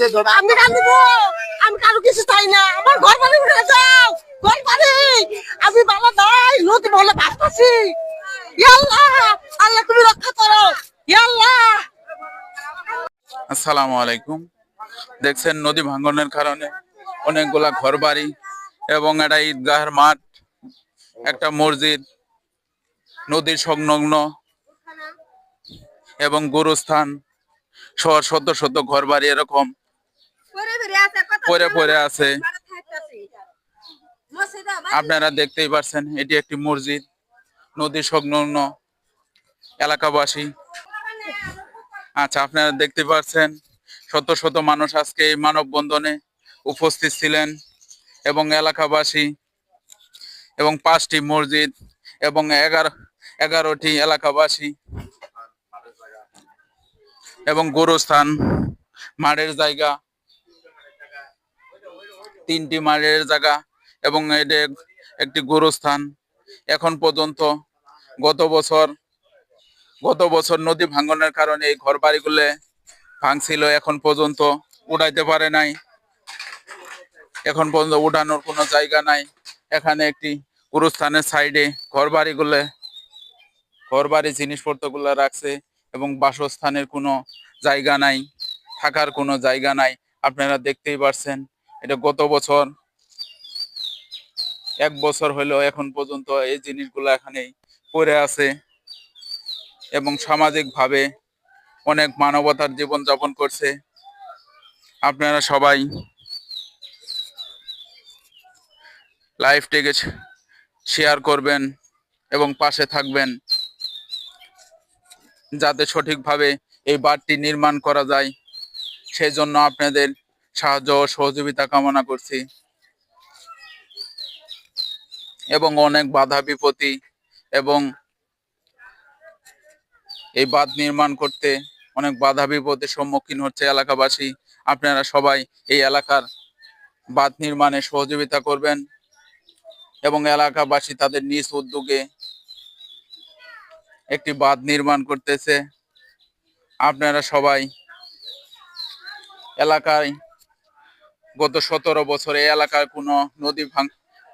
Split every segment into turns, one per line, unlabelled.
যে আমি কান্দিব আমি কারও কিছু চাই না। আমার ঘর বাড়ি উঠে যাও। ঘর বাড়ি আমি নাই বলে ইয়াল্লাহ আল্লাহ তুমি রক্ষা করো। ইয়াল্লাহ।
আসসালামু আলাইকুম। দেখছেন নদী ভাঙ্গনের কারণে অনেকগুলা ঘর বাড়ি এবং একটা ঈদগাহের মাঠ একটা মসজিদ নদীর সংলগ্ন এবং গুরুস্থান শহর শত শত ঘর বাড়ি এরকম।
পড়ে পড়ে আছে
আপনারা দেখতেই পারছেন এটি একটি মসজিদ নদী সংলগ্ন এলাকাবাসী। আচ্ছা আপনারা দেখতে পাচ্ছেন শত শত মানুষ আজকে এই মানববন্ধনে উপস্থিত ছিলেন এবং এলাকাবাসী এবং পাঁচটি মসজিদ এবং এগারো এগারোটি এলাকাবাসী এবং গোরস্থান মাঠের জায়গা তিনটি মাঠের জায়গা এবং এটা একটি গুরুস্থান। এখন পর্যন্ত গত বছর গত বছর নদী ভাঙ্গনের কারণে এই ঘর বাড়িগুলো ভাঙছিল, এখন পর্যন্ত উড়াইতে পারে নাই। এখন পর্যন্ত উঠানোর কোনো জায়গা নাই। এখানে একটি গুরুস্থানের সাইডে ঘর বাড়িগুলো ঘর বাড়ি জিনিসপত্রগুলো রাখছে এবং বাসস্থানের কোনো জায়গা নাই, থাকার কোনো জায়গা নাই। আপনারা দেখতেই পারছেন এটা গত বছর, এক বছর হলো এখন পর্যন্ত এই জিনিসগুলো এখানে পড়ে আছে এবং সামাজিকভাবে অনেক মানবতার জীবন যাপন করছে। আপনারা সবাই লাইভটিকে শেয়ার করবেন এবং পাশে থাকবেন যাতে সঠিকভাবে এই বাঁধটি নির্মাণ করা যায়। সেই জন্য আপনাদের সাহায্য সহযোগিতা কামনা করছি। এবং অনেক বাধা বিপত্তি এবং এই বাঁধ নির্মাণ করতে অনেক বাধা বিপদের সম্মুখীন হচ্ছে এলাকাবাসী। আপনারা সবাই এই এলাকার বাঁধ নির্মাণে সহযোগিতা করবেন এবং এলাকাবাসী তাদের নিজ উদ্যোগে একটি বাঁধ নির্মাণ করতেছে। আপনারা সবাই এলাকায় গত সতেরো বছরে এই এলাকার কোনো নদী ভাঙ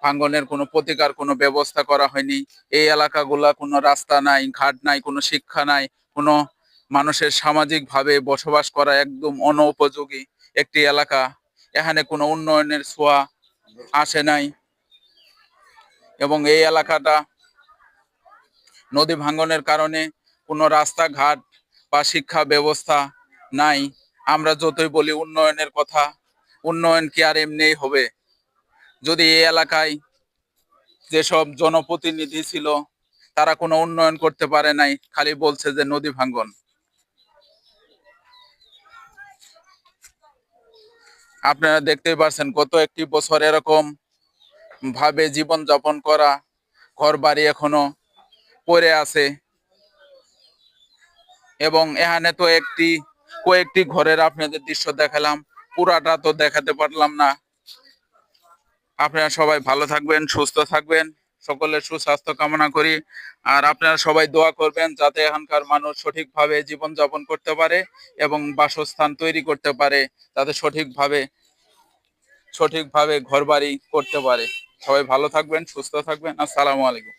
ভাঙ্গনের কোনো প্রতিকার, কোনো ব্যবস্থা করা হয়নি। এই এলাকাগুলা কোনো রাস্তা নাই, ঘাট নাই, কোনো শিক্ষা নাই, কোনো মানুষের সামাজিকভাবে বসবাস করা একদম অনুপযোগী একটি এলাকা। এখানে কোনো উন্নয়নের ছোঁয়া আসে নাই। এবং এই এলাকাটা নদী ভাঙ্গনের কারণে কোনো রাস্তাঘাট বা শিক্ষা ব্যবস্থা নাই। আমরা যতই বলি উন্নয়নের কথা উন্নয়ন কি আর এমনিই হবে? যদি এই এলাকায় যেসব জনপ্রতিনিধি ছিল, তারা কোনো উন্নয়ন করতে পারে নাই, খালি বলছে যে নদী ভাঙ্গন। আপনারা দেখতেই পাচ্ছেন গত একটি বছর এরকম ভাবে জীবন যাপন করা ঘর বাড়ি এখনও পড়ে আছে। এবং এখানে তো একটি, কয়েকটি ঘরের আপনাদের দৃশ্য দেখালাম। পুরাটা তো দেখাতে পারলাম না। আপনারা সবাই ভালো থাকবেন, সুস্থ থাকবেন। সকলের সুস্বাস্থ্য কামনা করি। আর আপনারা সবাই দোয়া করবেন যাতে এখানকার মানুষ সঠিকভাবে জীবনযাপন করতে পারে এবং বাসস্থান তৈরি করতে পারে, যাতে সঠিকভাবে সঠিকভাবে ঘরবাড়ি করতে পারে। সবাই ভালো থাকবেন, সুস্থ থাকবেন। আসসালামু আলাইকুম।